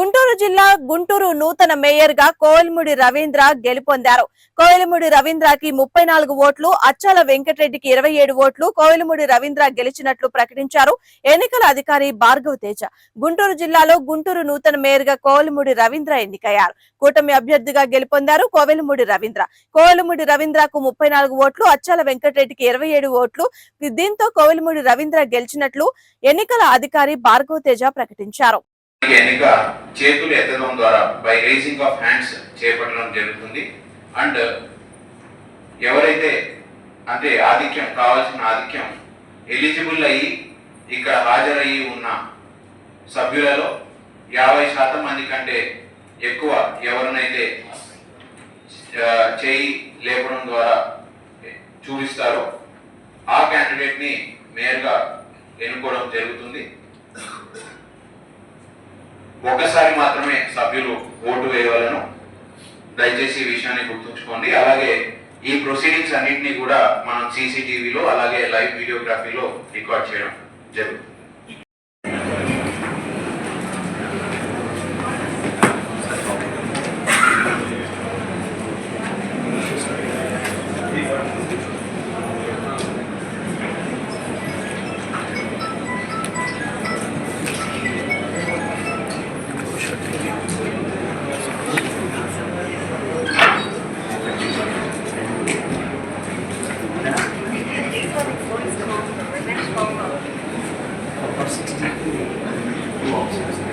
గుంటూరు జిల్లా గుంటూరు నూతన మేయర్గా కోయలముడి రవీంద్ర గెలుపొందారు. రవీంద్ర రవీంద్రకి ముప్పై నాలుగు ఓట్లు అచ్చాల వెంకటరెడ్డికి ఇరవై ఏడు ఓట్లు కోయలముడి రవీంద్ర గెలిచినట్లు ప్రకటించారు ఎన్నికల అధికారి భార్గవ్ తేజ. గుంటూరు జిల్లాలో గుంటూరు నూతన మేయర్గా కోయిలముడి రవీంద్ర ఎన్నికయ్యారు. కూటమి అభ్యర్థిగా గెలుపొందారు కోవెలముడి రవీంద్ర. కోవెలముడి రవీంద్రకు ముప్పై నాలుగు ఓట్లు అచ్చాల వెంకటరెడ్డికి ఇరవై ఏడు ఓట్లు దీంతో కోవెలముడి రవీంద్ర గెలిచినట్లు ఎన్నికల అధికారి భార్గవ్ తేజ ప్రకటించారు. ఎన్నిక చేతులు ఎత్తడం ద్వారా బై రేసింగ్ ఆఫ్ హ్యాండ్స్ చేపట్టడం జరుగుతుంది. అండ్ ఎవరైతే అంటే ఆధిక్యం కావాల్సిన ఆధిక్యం ఎలిజిబుల్ అయ్యి ఇక్కడ హాజరయ్యి ఉన్న సభ్యులలో యాభై శాతం మంది కంటే ఎక్కువ ఎవరినైతే చేయి లేపడం ద్వారా చూపిస్తారో ఆ క్యాండిడేట్ని మేయర్గా ఎన్నుకోవడం జరుగుతుంది. ఒకసారి మాత్రమే సభ్యులు ఓటు వేయవలను. దయచేసి ఈ విషయాన్ని గుర్తుంచుకోండి. అలాగే ఈ ప్రొసీడింగ్స్ అన్నింటినీ కూడా మనం సీసీటీవీలో అలాగే లైవ్ వీడియోగ్రఫీలో రికార్డ్ చేయడం జరుగుతుంది. っつってね。うわ、すみ。